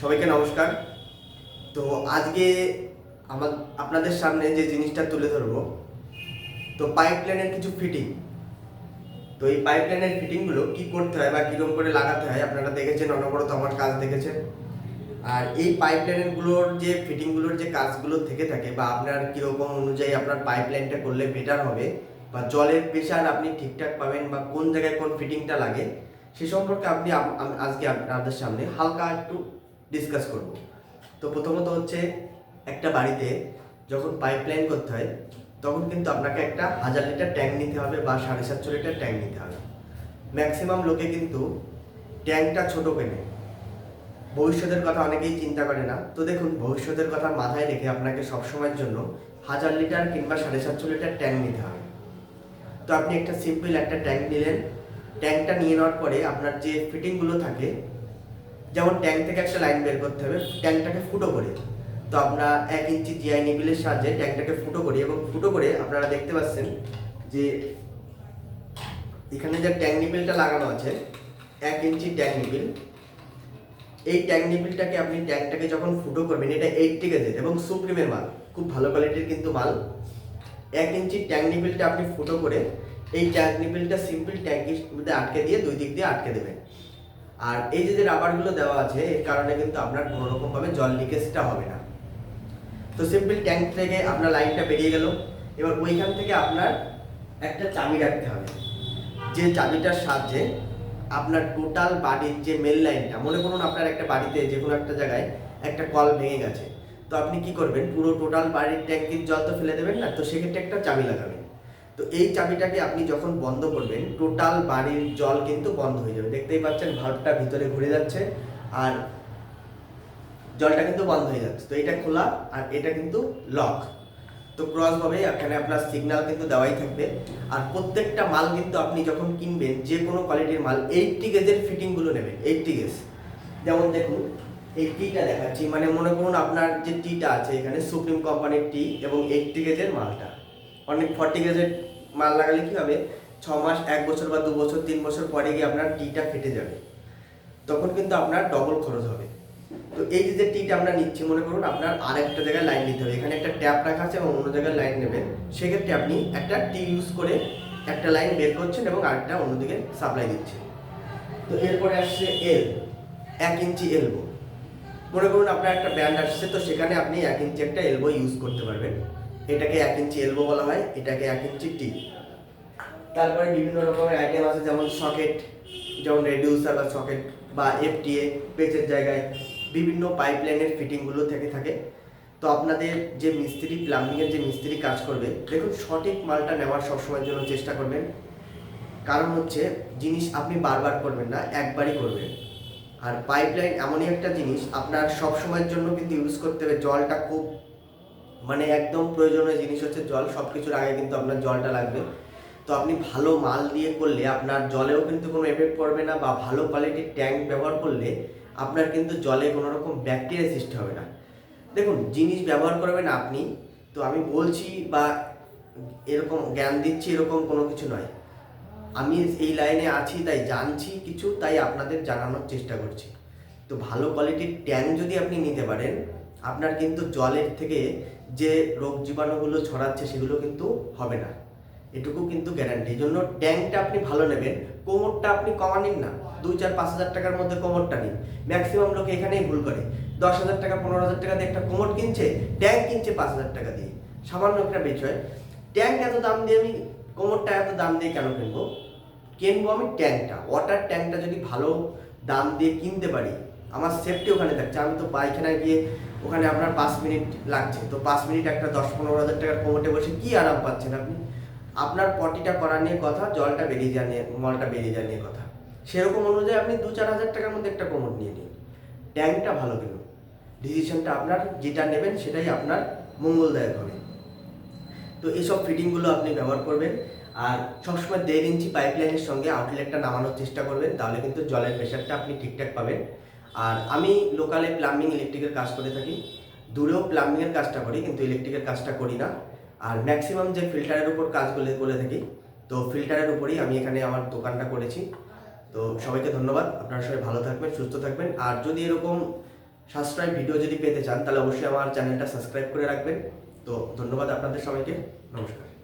সবাইকে নমস্কার। তো আজকে আমার আপনাদের সামনে যে জিনিসটা তুলে ধরবো, তো পাইপ লাইনের কিছু ফিটিং তো এই পাইপ লাইনের ফিটিংগুলো কী করতে হয় বা কীরকম করে লাগাতে হয় আপনারা দেখেছেন, অনবরত আমার কাজ দেখেছেন। আর এই পাইপ লাইনগুলোর যে ফিটিংগুলোর যে কাজগুলো থেকে থাকে বা আপনার কীরকম অনুযায়ী আপনার পাইপ লাইনটা করলে বেটার হবে বা জলের প্রেশার আপনি ঠিকঠাক পাবেন বা কোন জায়গায় কোন ফিটিংটা লাগে, সে সম্পর্কে আপনি আজকে আপনাদের সামনে হালকা একটু ডিসকাস করব। তো প্রথমত হচ্ছে, একটা বাড়িতে যখন পাইপ লাইন করতে হয়, তখন কিন্তু আপনাকে একটা হাজার লিটার ট্যাঙ্ক নিতে হবে বা সাড়ে সাতশো লিটার ট্যাঙ্ক নিতে হবে। ম্যাক্সিমাম লোকে কিন্তু ট্যাঙ্কটা ছোট কেনে। ভবিষ্যতের কথা অনেকেই চিন্তা করে না। তো দেখুন, ভবিষ্যতের কথা মাথায় রেখে আপনাকে সবসময়ের জন্য হাজার লিটার কিংবা সাড়ে সাতশো লিটার ট্যাঙ্ক নিতে হবে। তো আপনি একটা সিম্পল একটা ট্যাঙ্ক নিলেন। ট্যাঙ্কটা নিয়ে নেওয়ার পরে আপনার যে ফিটিংগুলো থাকে, যেমন ট্যাঙ্ক থেকে একটা লাইন বের করতে হবে ট্যাঙ্কটাকে ফুটো করে। তো আমরা এক ইঞ্চি জিআই নিবিলের সাহায্যে ট্যাঙ্কটাকে ফুটো করি এবং ফুটো করে আপনারা দেখতে পাচ্ছেন যে এখানে যে ট্যাঙ্ক নিবিলটা লাগানো আছে, এক ইঞ্চি ট্যাঙ্ক নিবিল। এই ট্যাঙ্ক নিবিলটাকে আপনি ট্যাঙ্কটাকে যখন ফুটো করবেন, এটা এইটটি গেজের এবং সুপ্রিমের মাল, খুব ভালো কোয়ালিটির কিন্তু মাল। এক ইঞ্চি ট্যাঙ্ক নিবিলটা আপনি ফুটো করে এই ট্যাঙ্ক নিবিলটা সিম্পল ট্যাঙ্কির মধ্যে আটকে দিয়ে দুই দিক দিয়ে আটকে দেবেন। আর এই যে যে রাবারগুলো দেওয়া আছে, এর কারণে কিন্তু আপনার কোনো রকমভাবে জল লিকেজটা হবে না। তো সিম্পল ট্যাঙ্ক থেকে আপনার লাইনটা বেরিয়ে গেল। এবার ওইখান থেকে আপনার একটা চাবি রাখতে হবে। যে চাবিটার সাহায্যে আপনার টোটাল বাড়ির যে মেল লাইনটা মনে করুন আপনার একটা বাড়িতে যে কোনো একটা জায়গায় একটা কল ভেঙে গেছে। তো আপনি কি করবেন? পুরো টোটাল বাড়ির ট্যাঙ্কির জল তো ফেলে দেবেন না? তো সেক্ষেত্রে একটা চাবি লাগাবেন। তো এই চাবিটাকে আপনি যখন বন্ধ করবেন টোটাল বাড়ির জল কিন্তু বন্ধ হয়ে যাবে। দেখতেই পাচ্ছেন ভাল্বটা ভিতরে ঘুরে যাচ্ছে আর জলটা কিন্তু বন্ধ হয়ে যাচ্ছে। তো এটা খোলা আর এটা কিন্তু লক তো ক্রস ভাবে এখানে আপনার সিগন্যাল কিন্তু দেওয়াই থাকবে। আর প্রত্যেকটা মাল কিন্তু আপনি যখন কিনবেন, যে কোনো কোয়ালিটির মাল এইটটি গেজের ফিটিংগুলো নেবেন এইটটি গেজ যেমন দেখুন এই টিটা দেখাচ্ছি। মানে মনে করুন আপনার যে টিটা আছে, এখানে সুপ্রিম কোম্পানির টি এবং এইটটি গেজের মালটা। অনেক ফর্টি গেজের মাল লাগালে কী হবে? ছ মাস, এক বছর বা দু বছর, তিন বছর পরে গিয়ে আপনার টিটা ফেটে যাবে। তখন কিন্তু আপনার ডবল খরচ হবে। তো এই যে যে টিটা আমরা নিচ্ছি, মনে করুন আপনার আর একটা জায়গায় লাইন নিতে হবে। এখানে একটা ট্যাপ রাখা আছে এবং অন্য জায়গায় লাইন নেবেন। সেক্ষেত্রে আপনি একটা টি ইউজ করে একটা লাইন বের করছেন এবং আরেকটা অন্যদিকে সাপ্লাই দিচ্ছেন। তো এরপরে আসছে এল এক ইঞ্চি এলবো মনে করুন আপনার একটা ব্যান্ড আসছে, তো সেখানে আপনি এক ইঞ্চি একটা এলবো ইউজ করতে পারবেন। এটাকে এক ইঞ্চি এলবো বলা হয়, এটাকে এক ইঞ্চি টি তারপরে বিভিন্ন রকমের আইটেম আছে, যেমন সকেট যেমন রেডিউসার বা সকেট বা এফটিএ পেচের জায়গায় বিভিন্ন পাইপ লাইনের ফিটিংগুলো থেকে থাকে। তো আপনাদের যে মিস্ত্রি প্লাম্বিংয়ের যে মিস্ত্রি কাজ করবে, দেখুন সঠিক মালটা নেওয়ার সবসময়ের জন্য চেষ্টা করবেন। কারণ হচ্ছে, জিনিস আপনি বারবার করবেন না, একবারই করবেন। আর পাইপলাইন এমনই একটা জিনিস, আপনার সব সময়ের জন্য কিন্তু ইউজ করতে হবে জলটা খুব মানে একদম প্রয়োজনীয় জিনিস হচ্ছে জল সব কিছুর আগে কিন্তু আপনার জলটা লাগবে। তো আপনি ভালো মাল দিয়ে করলে, আপনার জলেও কিন্তু কোনো এফেক্ট পড়বে না বা ভালো কোয়ালিটির ট্যাঙ্ক ব্যবহার করলে, আপনার কিন্তু জলে কোনো রকম ব্যাকটেরিয়া সৃষ্টি হবে না। দেখুন, জিনিস ব্যবহার করবেন আপনি, তো আমি বলছি বা এরকম জ্ঞান দিচ্ছি এরকম কোনো কিছু নয়। আমি এই লাইনে আছি, তাই জানছি কিছু, তাই আপনাদের জানানোর চেষ্টা করছি। তো ভালো কোয়ালিটির ট্যাঙ্ক যদি আপনি নিতে পারেন, আপনার কিন্তু জলের থেকে যে রোগ জীবাণুগুলো ছড়াচ্ছে সেগুলো কিন্তু হবে না। এটুকু কিন্তু গ্যারান্টি এই জন্য ট্যাঙ্কটা আপনি ভালো নেবেন। কোমরটা আপনি কমা নিন না। দুই চার পাঁচ হাজার টাকার মধ্যে কোমরটা নিন। ম্যাক্সিমাম লোক এখানেই ভুল করে। দশ হাজার টাকা, পনেরো হাজার টাকা দিয়ে একটা কোমর কিনছে ট্যাঙ্ক কিনছে পাঁচ হাজার টাকা দিয়ে। সামান্য একটা বিষয়। ট্যাঙ্ক এত দাম দিয়ে আমি কোমরটা এত দাম দিয়ে কেন কিনবো কিনবো আমি ট্যাঙ্কটা ওয়াটার ট্যাঙ্কটা যদি ভালো দাম দিয়ে কিনতে পারি, আমার সেফটি ওখানে থাকছে। আমি তো পায়খানায় গিয়ে ওখানে আপনার পাঁচ মিনিট লাগছে। তো পাঁচ মিনিট একটা দশ পনেরো হাজার টাকার কোমোটে বসে কী আরাম পাচ্ছেন আপনি? আপনার পটিটা করা নিয়ে কথা, জলটা বেরিয়ে যাওয়া নিয়ে, মলটা বেরিয়ে যাওয়া নিয়ে কথা। সেরকম অনুযায়ী আপনি দু চার হাজার টাকার মধ্যে একটা কোমোট নিয়ে নিন। ট্যাঙ্কটা ভালো কিনুন। ডিসিশনটা আপনার, যেটা নেবেন সেটাই আপনার মঙ্গলদায়ক হবে। তো এইসব ফিটিংগুলো আপনি ব্যবহার করবেন। আর সবসময় দেড় ইঞ্চি পাইপ লাইনের সঙ্গে আউটলেটটা নামানোর চেষ্টা করবেন, তাহলে কিন্তু জলের প্রেশারটা আপনি ঠিকঠাক পাবেন। আর আমি লোকালে প্লাম্বিং ইলেকট্রিকের কাজ করে থাকি। দূরেও প্লাম্বিংয়ের কাজটা করি, কিন্তু ইলেকট্রিকের কাজটা করি না। আর ম্যাক্সিমাম যে ফিল্টারের উপর কাজগুলো করে থাকি, তো ফিল্টারের উপরেই আমি এখানে আমার দোকানটা করেছি। তো সবাইকে ধন্যবাদ, আপনারা সবাই ভালো থাকবেন, সুস্থ থাকবেন। আর যদি এরকম সাশ্রয় ভিডিও যদি পেতে চান, তাহলে অবশ্যই আমার চ্যানেলটা সাবস্ক্রাইব করে রাখবেন। তো ধন্যবাদ আপনাদের সবাইকে। নমস্কার।